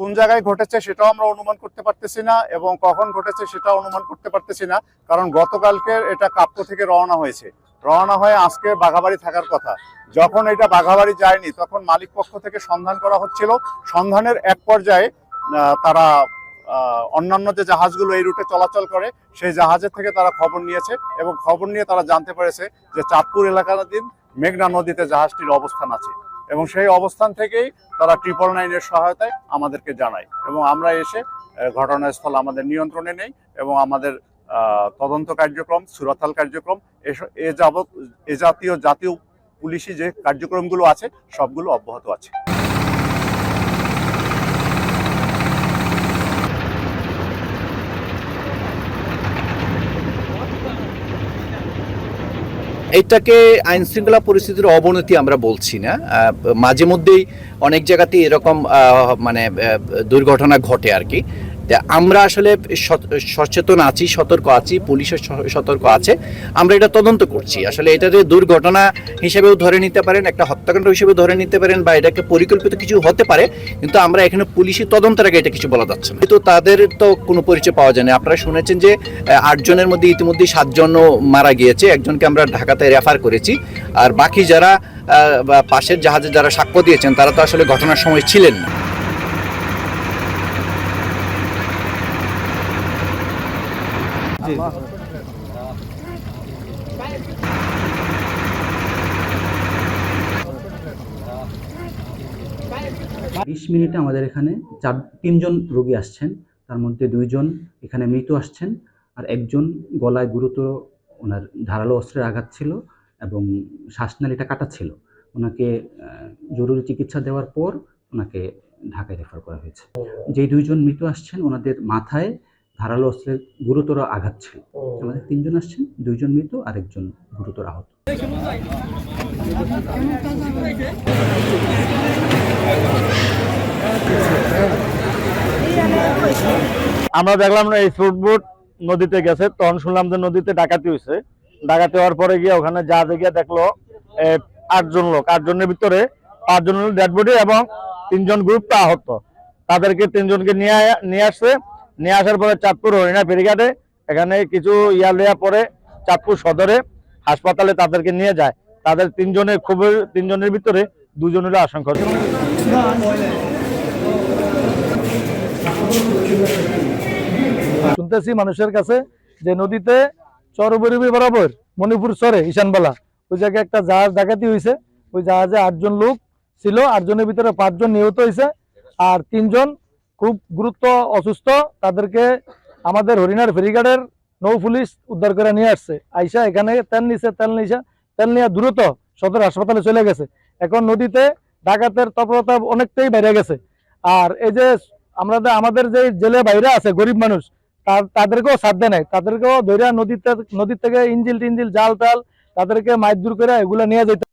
কোন জায়গায় ঘটেছে সেটাও আমরা অনুমান করতে পারতেছি না এবং কখন ঘটেছে সেটাও অনুমান করতে পারতেছি না, কারণ গতকালকে এটা কাপ্য থেকে রওনা হয়েছে। রওনা হয়ে আজকে বাঘাবাড়ি থাকার কথা। যখন এটা বাঘাবাড়ি যায়নি, তখন মালিক পক্ষ থেকে সন্ধান করা হচ্ছিল। সন্ধানের এক পর্যায়ে তারা অন্যান্য যে জাহাজগুলো এই রুটে চলাচল করে, সেই জাহাজের থেকে তারা খবর নিয়েছে এবং খবর নিয়ে তারা জানতে পেরেছে যে চাঁদপুর এলাকাধীন মেঘনা নদীতে জাহাজটির অবস্থান আছে। এবং সেই অবস্থান থেকেই তারা ট্রিপল নাইনের সহায়তায় আমাদেরকে জানায়। এবং আমরা এসে ঘটনাস্থল আমাদের নিয়ন্ত্রণে নেই এবং আমাদের তদন্ত কার্যক্রম, সুরাতাল কার্যক্রম এ যাবৎ, এ জাতীয় জাতীয় পুলিশি যে কার্যক্রমগুলো আছে, সবগুলো অব্যাহত আছে। এইটাকে আইন শৃঙ্খলা পরিস্থিতির অবনতি আমরা বলছি না। মাঝে মধ্যেই অনেক জায়গাতে এরকম মানে দুর্ঘটনা ঘটে আর কি। আমরা আসলে সচেতন আছি, সতর্ক আছি, পুলিশও স- সতর্ক আছে, আমরা এটা তদন্ত করছি। আসলে এটা যে দুর্ঘটনা হিসেবেও ধরে নিতে পারেন, একটা হত্যাকাণ্ড হিসেবে ধরে নিতে পারেন বা এটাকে পরিকল্পিত কিছু হতে পারে, কিন্তু আমরা এখানে পুলিশি তদন্তের আগে এটা কিছু বলা যাচ্ছে না। কিন্তু তাদের তো কোনো পরিচয় পাওয়া যায় না। আপনারা শুনেছেন যে আটজনের মধ্যে ইতিমধ্যে সাতজনও মারা গিয়েছে, একজনকে আমরা ঢাকাতে রেফার করেছি। আর বাকি যারা পাশের জাহাজে যারা সাক্ষ্য দিয়েছেন, তারা তো আসলে ঘটনার সময় ছিলেন না। বিশ মিনিটে আমাদের এখানে চার, তিনজন রোগী আসছেন। তার মধ্যে দুইজন এখানে মৃত আসছেন আর একজন গলায় গুরুতর ওনার ধারালো অস্ত্রের আঘাত ছিল এবং শ্বাসনালীটা কাটা ছিল। ওনাকে জরুরি চিকিৎসা দেওয়ার পর ওনাকে ঢাকায় রেফার করা হয়েছে। যেই দুইজন মৃত আসছেন, ওনাদের মাথায় ধারালো অস্ত্রের গুরুতর আঘাত ছিল। আমাদের তিনজন আসছেন দুইজন মৃত আর একজন গুরুতর আহত। আমরা দেখলাম না এই ফুটবোট নদীতে গেছে। তখন শুনলাম যে নদীতে ডাকাতি হয়েছে। ডাকাতি হওয়ার পরে গিয়ে ওখানে যা গিয়ে দেখল আটজন লোক। আটজনের ভিতরে পাঁচজন ডেড বডি এবং তিনজন গ্রুপ আহত। তাদেরকে তিনজনকে নিয়ে আয়া- নিয়ে আসছে। নিয়ে আসার পরে চাঁদপুর হরিণা ফেরিঘাটে এখানে কিছু ইয়া লেয়া পরে চাঁদপুর সদরে হাসপাতালে তাদেরকে নিয়ে যায়। তাদের তিনজনের খুবই, তিনজনের ভিতরে দুজনেরও আশঙ্কা হচ্ছে। শুনতেছি মানুষের কাছে যে নদীতে চরবরিবি বরাবর মণিপুর চরে ঈশানবালা। ওই জায়গায় একটা জাহাজ ডাকাতি হয়েছে ওই জাহাজে আটজন লোক ছিল। আটজনের ভিতরে পাঁচজন নিহত হয়েছে আর তিনজন খুব গুরুত্ব অসুস্থ, তাদেরকে আমাদের হরিণার ফেরিঘাটের নৌ পুলিশ উদ্ধার করে নিয়ে আসছে। আইসা এখানে তেল নিছে তেল নিছে, তেল নিয়ে দ্রুত সদর হাসপাতালে চলে গেছে। এখন নদীতে ডাকাতের তৎপরতা অনেকটাই বেড়ে গেছে। আর এই যে আমরা আমাদের যে জেলে বাইরে আছে গরিব মানুষ তাদেরকেও সাধ্য নাই। তাদেরকেও ধরে নদীতে, নদীর থেকে ইঞ্জিল টিঞ্জিল জাল টাল তাদেরকে মাছ দূর করে এগুলো নিয়ে যেতে